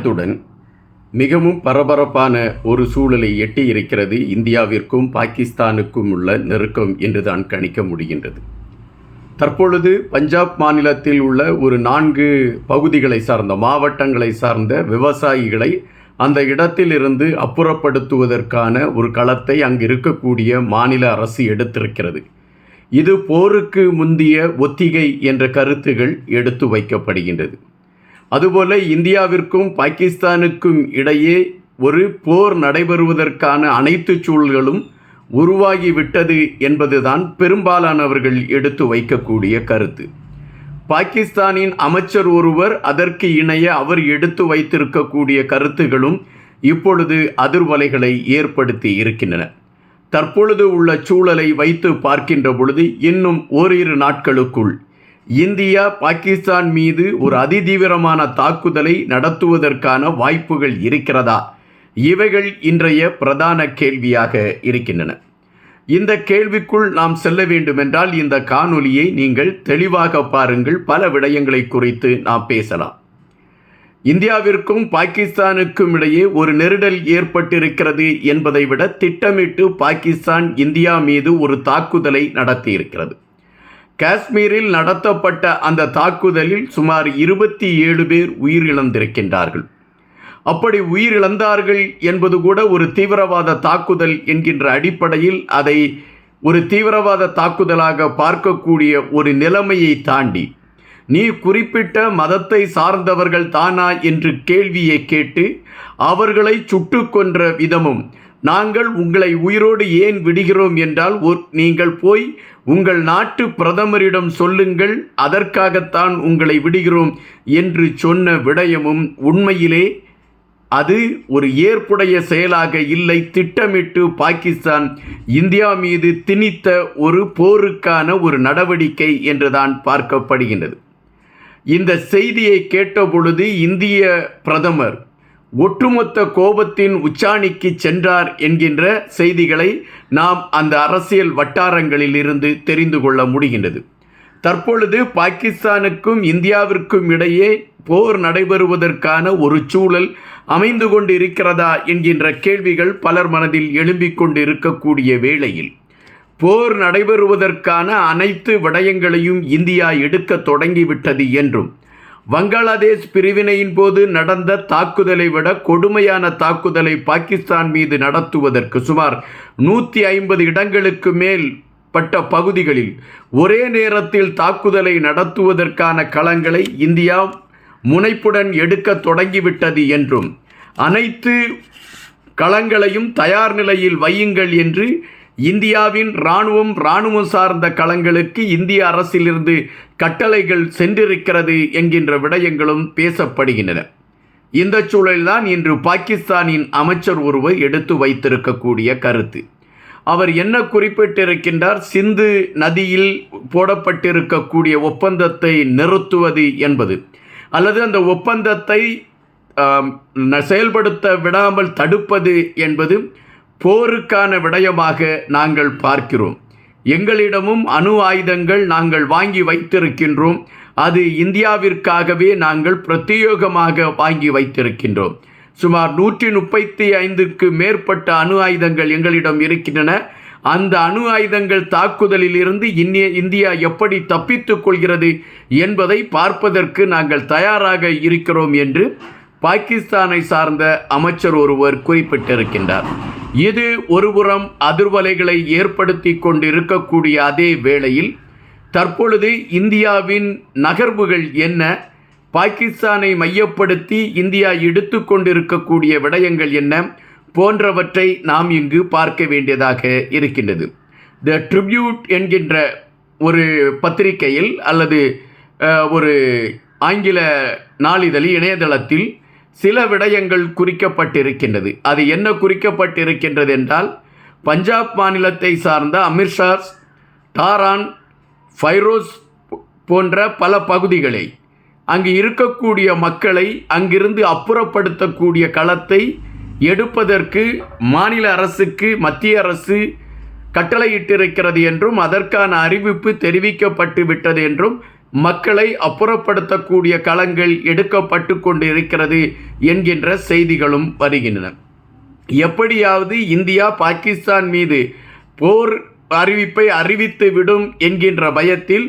அத்துடன் மிகவும் பரபரப்பான ஒரு சூழலை எட்டி இருக்கிறது இந்தியாவிற்கும் பாகிஸ்தானுக்கும் உள்ள நெருக்கம் என்றுதான் கணிக்க முடிகின்றது. தற்பொழுது பஞ்சாப் மாநிலத்தில் உள்ள ஒரு நான்கு பகுதிகளை சார்ந்த மாவட்டங்களை சார்ந்த விவசாயிகளை அந்த இடத்திலிருந்து அப்புறப்படுத்துவதற்கான ஒரு களத்தை அங்கு இருக்கக்கூடிய மாநில அரசு எடுத்திருக்கிறது. இது போருக்கு முந்திய ஒத்திகை என்ற கருத்துகள் எடுத்து வைக்கப்படுகின்றது. அதுபோல இந்தியாவிற்கும் பாகிஸ்தானுக்கும் இடையே ஒரு போர் நடைபெறுவதற்கான அனைத்து சூழல்களும் உருவாகிவிட்டது என்பதுதான் பெரும்பாலானவர்கள் எடுத்து வைக்கக்கூடிய கருத்து. பாகிஸ்தானின் அமைச்சர் ஒருவர் அதற்கு இணைய அவர் எடுத்து வைத்திருக்கக்கூடிய கருத்துகளும் இப்பொழுது அதிர்வலைகளை ஏற்படுத்தி இருக்கின்றன. தற்பொழுது உள்ள சூழலை வைத்து பார்க்கின்ற பொழுது இன்னும் ஓரிரு நாட்களுக்குள் இந்தியா பாகிஸ்தான் மீது ஒரு அதிதீவிரமான தாக்குதலை நடத்துவதற்கான வாய்ப்புகள் இருக்கிறதா? இவைகள் இன்றைய பிரதான கேள்வியாக இருக்கின்றன. இந்த கேள்விக்குள் நாம் செல்ல வேண்டுமென்றால் இந்த காணொலியை நீங்கள் தெளிவாக பாருங்கள். பல விடயங்களை குறித்து நாம் பேசலாம். இந்தியாவிற்கும் பாகிஸ்தானுக்கும் இடையே ஒரு நெருடல் ஏற்பட்டிருக்கிறது என்பதை விட திட்டமிட்டு பாகிஸ்தான் இந்தியா மீது ஒரு தாக்குதலை நடத்தியிருக்கிறது. காஷ்மீரில் நடத்தப்பட்ட அந்த தாக்குதலில் சுமார் இருபத்தி ஏழு பேர் உயிரிழந்திருக்கின்றார்கள். அப்படி உயிரிழந்தார்கள் என்பது கூட ஒரு தீவிரவாத தாக்குதல் என்கின்ற அடிப்படையில் அதை ஒரு தீவிரவாத தாக்குதலாக பார்க்கக்கூடிய ஒரு நிலைமையை தாண்டி நீ குறிப்பிட்ட மதத்தை சார்ந்தவர்கள் தானா? என்று கேள்வியை கேட்டு அவர்களை சுட்டு கொன்ற விதமும் நாங்கள் உங்களை உயிரோடு ஏன் விடுகிறோம்? என்றால் நீங்கள் போய் உங்கள் நாட்டு பிரதமரிடம் சொல்லுங்கள் அதற்காகத்தான் உங்களை விடுகிறோம் என்று சொன்ன விடயமும் உண்மையிலே அது ஒரு ஏற்புடைய செயலாக இல்லை. திட்டமிட்டு பாகிஸ்தான் இந்தியா மீது திணித்த ஒரு போருக்கான ஒரு நடவடிக்கை என்றுதான் பார்க்கப்படுகின்றது. இந்த செய்தியை கேட்டபொழுது இந்திய பிரதமர் ஒட்டுமொத்த கோபத்தின் உச்சாணிக்கு சென்றார் என்கின்ற செய்திகளை நாம் அந்த அரசியல் வட்டாரங்களில் இருந்து தெரிந்து கொள்ள முடிகின்றது. தற்பொழுது பாகிஸ்தானுக்கும் இந்தியாவிற்கும் இடையே போர் நடைபெறுவதற்கான ஒரு சூழல் அமைந்து கொண்டு இருக்கிறதா என்கின்ற கேள்விகள் பலர் மனதில் எழும்பிக் கொண்டு இருக்கக்கூடிய வேளையில். போர் நடைபெறுவதற்கான அனைத்து விடயங்களையும் இந்தியா எடுக்க தொடங்கிவிட்டது என்றும் வங்காளதேஷ் பிரிவினையின் போது நடந்த தாக்குதலை விட கொடுமையான தாக்குதலை பாகிஸ்தான் மீது நடத்துவதற்கு சுமார் நூற்றி ஐம்பது இடங்களுக்கு மேல் பட்ட பகுதிகளில் ஒரே நேரத்தில் தாக்குதலை நடத்துவதற்கான களங்களை இந்தியா முனைப்புடன் எடுக்க தொடங்கிவிட்டது என்றும் அனைத்து களங்களையும் தயார் நிலையில் வையுங்கள் என்று இந்தியாவின் இராணுவம் இராணுவம் சார்ந்த களங்களுக்கு இந்திய அரசிலிருந்து கட்டளைகள் சென்றிருக்கிறது என்கின்ற விடயங்களும் பேசப்படுகின்றன. இந்த சூழல்தான் இன்று பாகிஸ்தானின் அமைச்சர் ஒருவர் எடுத்து வைத்திருக்கக்கூடிய கருத்து. அவர் என்ன குறிப்பிட்டிருக்கின்றார்? சிந்து நதியில் போடப்பட்டிருக்கக்கூடிய ஒப்பந்தத்தை நிறுத்துவது என்பது. அல்லது அந்த ஒப்பந்தத்தை செயல்படுத்த விடாமல் தடுப்பது என்பது போருக்கான விடயமாக நாங்கள் பார்க்கிறோம். எங்களிடமும் அணு ஆயுதங்கள் நாங்கள் வாங்கி வைத்திருக்கின்றோம். அது இந்தியாவிற்காகவே நாங்கள் பிரத்யேகமாக வாங்கி வைத்திருக்கின்றோம். சுமார் நூற்றி முப்பத்தி ஐந்துக்கு மேற்பட்ட அணு ஆயுதங்கள் எங்களிடம் இருக்கின்றன. அந்த அணு ஆயுதங்கள் தாக்குதலில் இருந்து இன்னிய இந்தியா எப்படி தப்பித்துக் கொள்கிறது என்பதை பார்ப்பதற்கு நாங்கள் தயாராக இருக்கிறோம் என்று பாகிஸ்தானை சார்ந்த அமைச்சர் ஒருவர் குறிப்பிட்டிருக்கின்றார். இது ஒருபுறம் அதிர்வலைகளை ஏற்படுத்தி கொண்டிருக்கக்கூடிய அதே வேளையில் தற்பொழுது இந்தியாவின் நகர்வுகள் என்ன பாகிஸ்தானை மையப்படுத்தி இந்தியா எடுத்து கொண்டிருக்கக்கூடிய விடயங்கள் என்ன போன்றவற்றை நாம் இங்கு பார்க்க வேண்டியதாக இருக்கின்றது. த ட்ரிபியூட் என்கின்ற ஒரு பத்திரிகையில் அல்லது ஒரு ஆங்கில நாளிதழ் இணையதளத்தில் சில விடயங்கள் குறிக்கப்பட்டிருக்கின்றது. அது என்ன குறிக்கப்பட்டிருக்கின்றது என்றால் பஞ்சாப் மாநிலத்தை சார்ந்த அமிர்ஷா டாரான் ஃபைரோஸ் போன்ற பல பகுதிகளை அங்கு இருக்கக்கூடிய மக்களை அங்கிருந்து அப்புறப்படுத்தக்கூடிய களத்தை எடுப்பதற்கு மாநில அரசுக்கு மத்திய அரசு கட்டளையிட்டிருக்கிறது என்றும் அதற்கான அறிவிப்பு தெரிவிக்கப்பட்டு விட்டது என்றும் மக்களை அப்புறப்படுத்தக்கூடிய களங்கள் எடுக்கப்பட்டு கொண்டு இருக்கிறது என்கின்ற செய்திகளும் வருகின்றன. எப்படியாவது இந்தியா பாகிஸ்தான் மீது போர் அறிவிப்பை அறிவித்து விடும் என்கின்ற பயத்தில்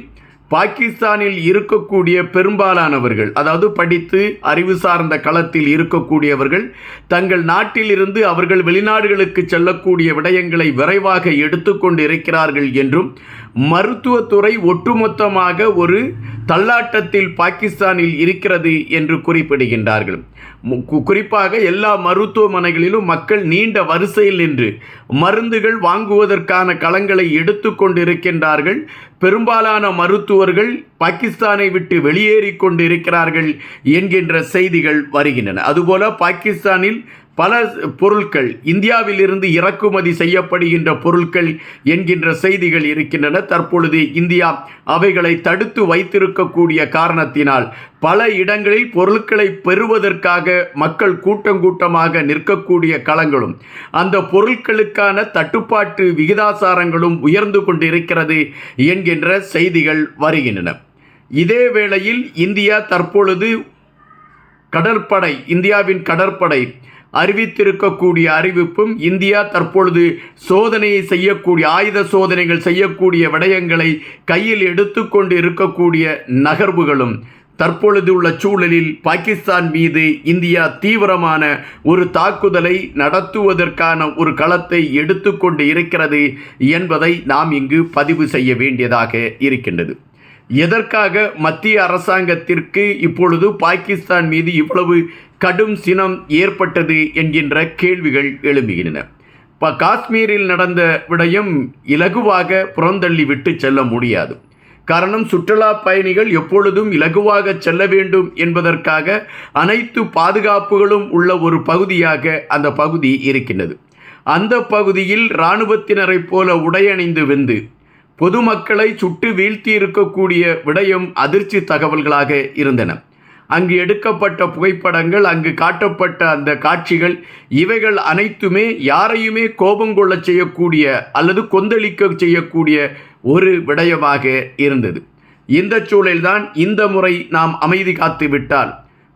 பாகிஸ்தானில் இருக்கக்கூடிய பெரும்பாலானவர்கள் அதாவது படித்து அறிவு சார்ந்த களத்தில் இருக்கக்கூடியவர்கள் தங்கள் நாட்டிலிருந்து அவர்கள் வெளிநாடுகளுக்கு செல்லக்கூடிய விடயங்களை விரைவாக எடுத்துக்கொண்டு இருக்கிறார்கள் என்றும் மருத்துவத்துறை ஒட்டுமொத்தமாக ஒரு தள்ளாட்டத்தில் பாகிஸ்தானில் இருக்கிறது என்று குறிப்பிடுகின்றார்கள். மு- கு- குறிப்பாக எல்லா மருத்துவமனைகளிலும் மக்கள் நீண்ட வரிசையில் நின்று மருந்துகள் வாங்குவதற்கான களங்களை எடுத்து கொண்டிருக்கின்றார்கள். பெரும்பாலான மருத்துவர்கள் பாகிஸ்தானை விட்டு வெளியேறி கொண்டிருக்கிறார்கள் என்கின்ற செய்திகள் வருகின்றன. அதுபோல பாகிஸ்தானில் பல பொருட்கள் இந்தியாவிலிருந்து இறக்குமதி செய்யப்படுகின்ற பொருட்கள் என்கின்ற செய்திகள் இருக்கின்றன. தற்பொழுது இந்தியா அவைகளை தடுத்து வைத்திருக்கக்கூடிய காரணத்தினால் பல இடங்களில் பொருட்களை பெறுவதற்காக மக்கள் கூட்டம் கூட்டமாக நிற்கக்கூடிய களங்களும் அந்த பொருட்களுக்கான தட்டுப்பாட்டு விகிதாசாரங்களும் உயர்ந்து கொண்டிருக்கிறது என்கின்ற செய்திகள் வருகின்றன. இதே வேளையில் இந்தியா தற்பொழுது கடற்படை இந்தியாவின் கடற்படை அறிவித்திருக்கக்கூடிய அறிவிப்பும் இந்தியா தற்பொழுது சோதனையை செய்யக்கூடிய ஆயுத சோதனைகள் செய்யக்கூடிய விடயங்களை கையில் எடுத்துக்கொண்டு இருக்கக்கூடிய நகர்வுகளும் தற்பொழுது உள்ள சூழலில் பாகிஸ்தான் மீது இந்தியா தீவிரமான ஒரு தாக்குதலை நடத்துவதற்கான ஒரு களத்தை எடுத்துக்கொண்டு இருக்கிறது என்பதை நாம் இங்கு பதிவு செய்ய வேண்டியதாக இருக்கின்றது. எதற்காக மத்திய அரசாங்கத்திற்கு இப்பொழுது பாகிஸ்தான் மீது இவ்வளவு கடும் சினம் ஏற்பட்டது என்கின்ற கேள்விகள் எழும்புகின்றன. இப்போ காஷ்மீரில் நடந்த விடயம் இலகுவாக புறந்தள்ளி விட்டு செல்ல முடியாது. காரணம் சுற்றுலா பயணிகள் எப்பொழுதும் இலகுவாக செல்ல வேண்டும் என்பதற்காக அனைத்து பாதுகாப்புகளும் உள்ள ஒரு பகுதியாக அந்த பகுதி இருக்கின்றது. அந்த பகுதியில் இராணுவத்தினரைப் போல உடையணிந்து வெந்து பொதுமக்களை சுட்டு வீழ்த்தி இருக்கக்கூடிய விடயம் அதிர்ச்சி தகவல்களாக இருந்தன. அங்கு எடுக்கப்பட்ட புகைப்படங்கள் அங்கு காட்டப்பட்ட அந்த காட்சிகள் இவைகள் அனைத்துமே யாரையுமே கோபம் கொள்ளச் செய்யக்கூடிய அல்லது கொந்தளிக்க செய்யக்கூடிய ஒரு விடயமாக இருந்தது. இந்த சூழல்தான் இந்த முறை நாம் அமைதி காத்து விட்டால்.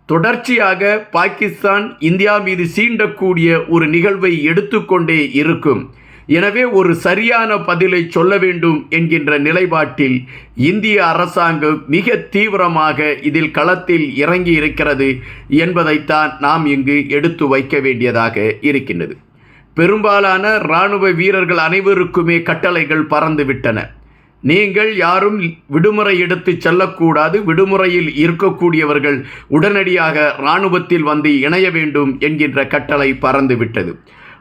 தொடர்ச்சியாக பாகிஸ்தான் இந்தியா மீது சீண்டக்கூடிய ஒரு நிகழ்வை எடுத்துக்கொண்டே இருக்கும். எனவே ஒரு சரியான பதிலை சொல்ல வேண்டும் என்கின்ற நிலைப்பாட்டில் இந்திய அரசாங்கம் மிக தீவிரமாக இதில் களத்தில் இறங்கி இருக்கிறது என்பதைத்தான் நாம் இங்கு எடுத்து வைக்க வேண்டியதாக இருக்கின்றது. பெரும்பாலான இராணுவ வீரர்கள் அனைவருக்குமே கட்டளைகள் பறந்துவிட்டன நீங்கள் யாரும் விடுமுறை எடுத்து செல்லக்கூடாது விடுமுறையில் இருக்கக்கூடியவர்கள் உடனடியாக இராணுவத்தில் வந்து இணைய வேண்டும் என்கின்ற கட்டளை பறந்துவிட்டது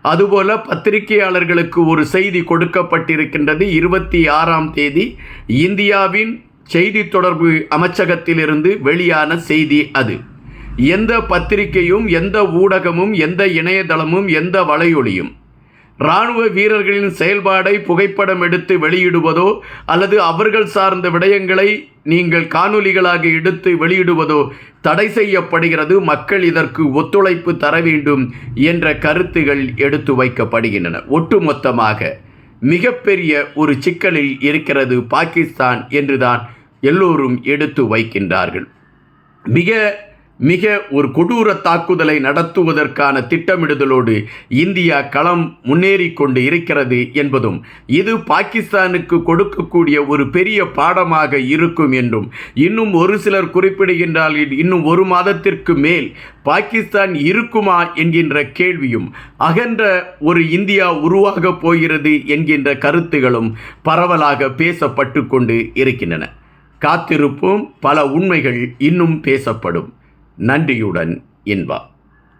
அதுபோல பத்திரிகையாளர்களுக்கு ஒரு செய்தி கொடுக்கப்பட்டிருக்கின்றது. இருபத்தி ஆறாம் தேதி இந்தியாவின் செய்தி தொடர்பு அமைச்சகத்திலிருந்து வெளியான செய்தி அது. எந்த பத்திரிகையும் எந்த ஊடகமும் எந்த இணையதளமும் எந்த வலையொலியும் இராணுவ வீரர்களின் செயல்பாடை புகைப்படம் எடுத்து வெளியிடுவதோ அல்லது அவர்கள் சார்ந்த விடயங்களை நீங்கள் காணொலிகளாக எடுத்து வெளியிடுவதோ தடை செய்யப்படுகிறது. மக்கள் இதற்கு ஒத்துழைப்பு தர வேண்டும் என்ற கருத்துகள் எடுத்து வைக்கப்படுகின்றன. ஒட்டுமொத்தமாக மிகப்பெரிய ஒரு சிக்கலில் இருக்கிறது பாகிஸ்தான் என்றுதான் எல்லோரும் எடுத்து வைக்கின்றார்கள். மிக மிக ஒரு கொடூர தாக்குதலை நடத்துவதற்கான திட்டமிடுதலோடு இந்தியா களம் முன்னேறி கொண்டு இருக்கிறது என்பதும் இது பாகிஸ்தானுக்கு கொடுக்கக்கூடிய ஒரு பெரிய பாடமாக இருக்கும் என்றும் இன்னும் ஒரு சிலர் குறிப்பிடுகின்றார்கள் இன்னும் ஒரு மாதத்திற்கு மேல் பாகிஸ்தான் இருக்குமா என்கின்ற கேள்வியும் அகன்ற ஒரு இந்தியா உருவாகப் போகிறது என்கின்ற கருத்துகளும் பரவலாக பேசப்பட்டு கொண்டு இருக்கின்றன. காத்திருப்போம் பல உண்மைகள் இன்னும் பேசப்படும். நன்றியுடன் இன்பா